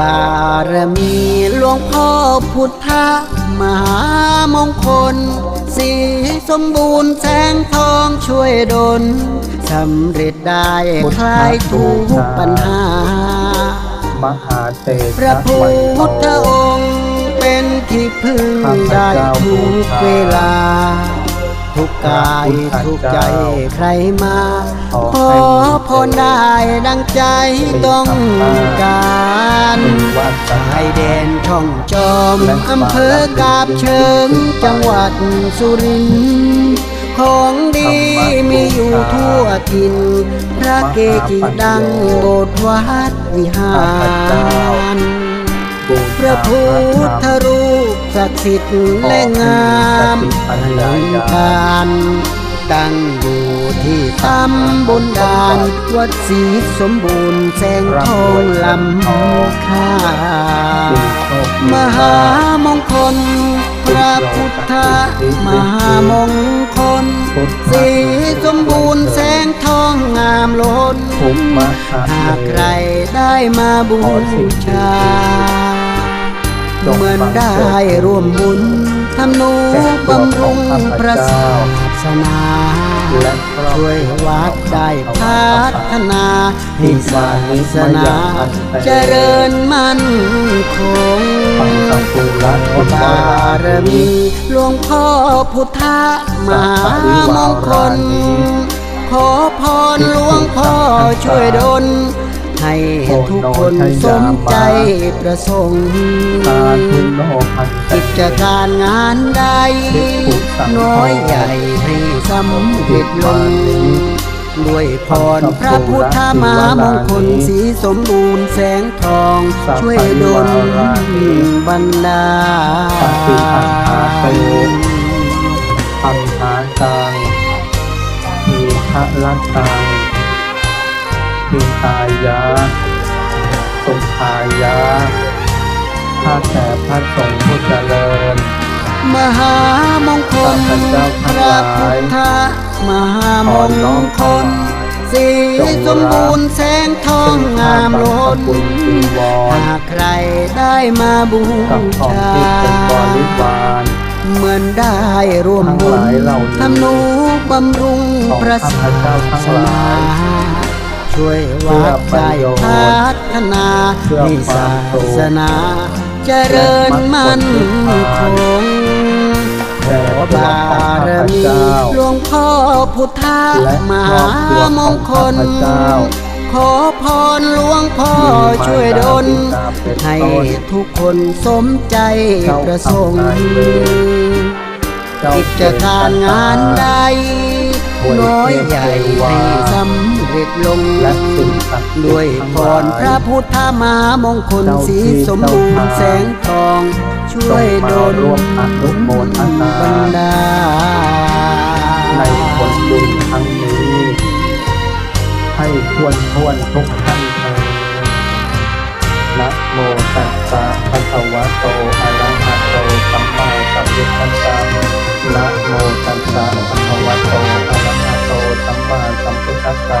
บารมีหลวงพ่อพุทธมหามงคล สีสมบูรณ์แสงทองช่วยดลสำเร็จได้คลายทุกปัญหา มหาเตพระพุทธองค์เป็นที่พึ่งได้ทุกเวลา ทุกกายทุกใจใครมา ขอพรได้ดังใจต้องการวัดชายแดนช่องจอมอำเภอกาบเชิงจังหวัดสุรินทร์ของดีมีอยู่ทั่วถิ่นพระเกจิดังโบสถ์วัดวิหาร พระพุทธรูปศักดิ์สิทธิ์และงามอลังการตั้งอยู่ที่ตำบลดานวัดศรีสมบูรณ์แสงทองลำค่ามหามงคล พระพุทธมหามงคล สีสมบูรณ์แสงทองงามล้นภูมิมหาหากใครได้มาบูชา เหมือนได้ร่วมบุญทำนูบำรุงพระศาสนาและช่วยวัดได้พัฒนาให้ศาสนาเจริญมั่นคงฟังสังคูละคุณบารมีหลวงพ่อพุทธมหามงคลขอพรหลวงพ่อช่วยดล ให้ทุกคนสมใจประสงค์ตาทุนโนพันเตกิจการงานใด น้อยใหญ่ให้สำเร็จลงด้วยพรพระพุทธมหามงคลสีสมบูรณ์แสงทอง ช่วยดลบรรดาสัพพิอันหาโตอัมหาตังทีฆะลัตตัง ทิตายะสุขายะข้าแต่พระสงฆ์ผู้เจริญ มหามงคลพระพุทธมหามงคลสีสมบูรณ์แสงทองงามล้นบุญจีวรหากใครได้มาบูกับของชาที่เป็นบริวารเหมือนได้ร่วมบุญทำนูบำรุงพระศาสนา ช่วยวัดได้พัฒนาให้ศาสนาเจริญมั่นคงขอบารมีหลวงพ่อพุทธมหามงคลขอพรหลวงพ่อช่วยดลให้ทุกคนสมใจประสงค์กิจการงานใดน้อยใหญ่ให้สำเร็จ ลงและสิ่งศักดิ์สิทธิ์ด้วยพรพระพุทธมหามงคลสีสมบูรณ์แสงทอง ช่วยดลร่วมอนุโมทนาบรรดาในผลบุญครั้งนี้ ให้ทวนทวนทุกท่านเถิดนะโมตัสสะภะคะวะโตอะระหะโตสัมมาสัมพุทธัสสะนะโมตัสสะภะคะวะโตอะระหะโตสัมมาสัมพุทธัสสะ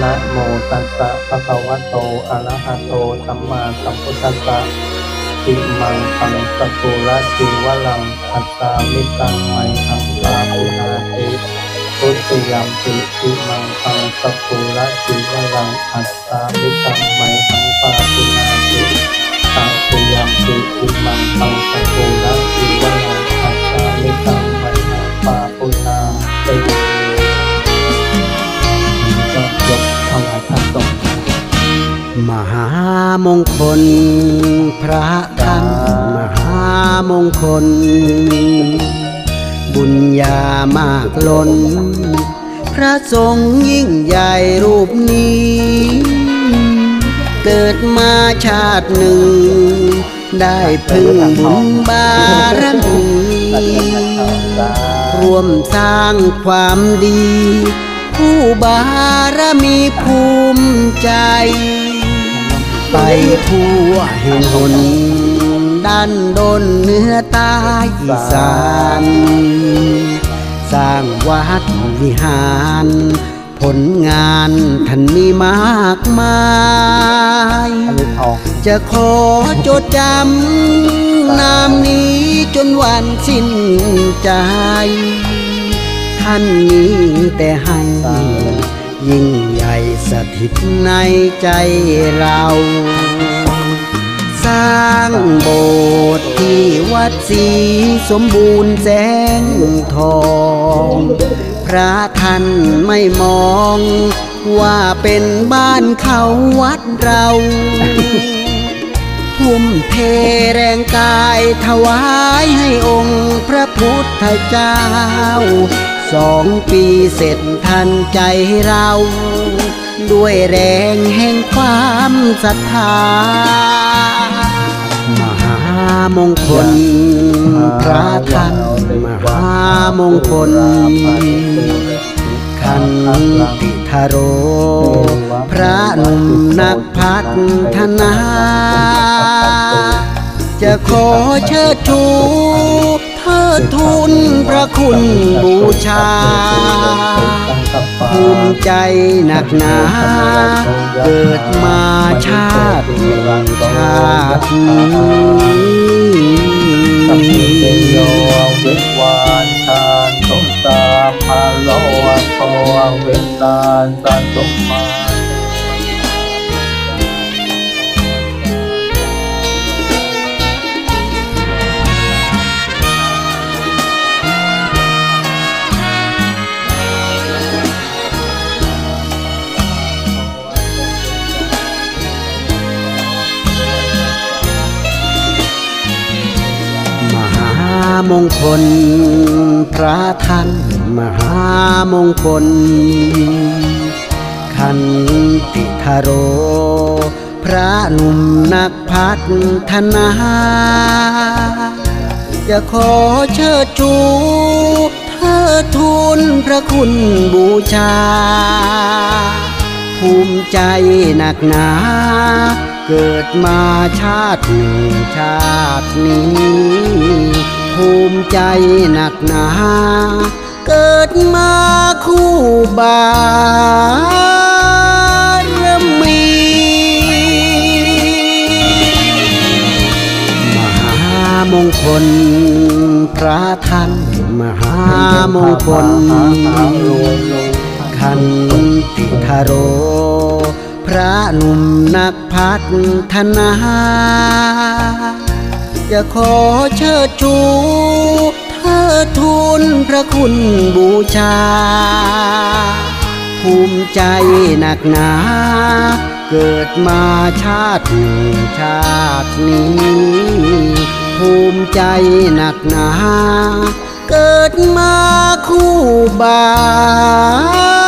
นะโมตัสสะภะคะวะโต อะระหะโต สัมมาสัมพุทธัสสะอิมังปังสกุระจิวลังอัตตามิตังไมหังสาปุนาติพุทธิยมปิอิมังปังสกุระจิวลังอัตตามิตังไมหังปาปุนาติตัติยมปิอิมังปังสามงคล พระธรรมมหามงคล บุญญามากล้น พระสงยิ่งใหญ่รูปนี้ เกิดมาชาติหนึ่ง ได้พึ่งบุญบารมีรวมสร้างความดี ผู้บารมีภูมิใจ ไปทั่วเห็นหนด้านดนเนื้อใต้อีสานสร้างวัดวิหาร ผลงานท่านมีมากมายอองจะขอจดจำนามนี้จนวันสิ้นใจ ท่านมีแต่ให้ ยิ่งใหญ่สถิตในใจเรา สร้างโบสถ์ที่วัดศรีสมบูรณ์แสงทอง พระท่านไม่มอง ว่าเป็นบ้านเขาวัดเราทุ่มเทแรงกายถวายให้องค์พระพุทธเจ้า สองปีเสร็จทันใจเรา ด้วยแรงแห่งความศรัทธามหามงคลพระท่านมหามงคลคันติทาโร พระนุ่มนักพัฒนา จะขอเชิดชู ดทุนพระคุณบูชา ภูมิใจหนักหนา เกิดมาชาติชาตินี้ตโยเววานทานสมตาพาโลวะโตเวทานสันสมมา มงคล พระท่านมหามงคลคันติทโร พระหนุ่มนักพัฒนาจะขอเชิดชูเทิดทุนพระคุณบูชา ภูมิใจหนักหนา เกิดมาชาติหนึ่งชาตินี้ ภูมิใจหนักหนา เกิดมาคู่บารมี มหามงคลพระท่านมหามงคลคันติทาโร พระหนุ่มนักพัฒนา จะขอเชิดชูเทิดทุนพระคุณบูชา ภูมิใจหนักหนา เกิดมาชาติหนึ่งชาตินี้ ภูมิใจหนักหนา เกิดมาคู่บา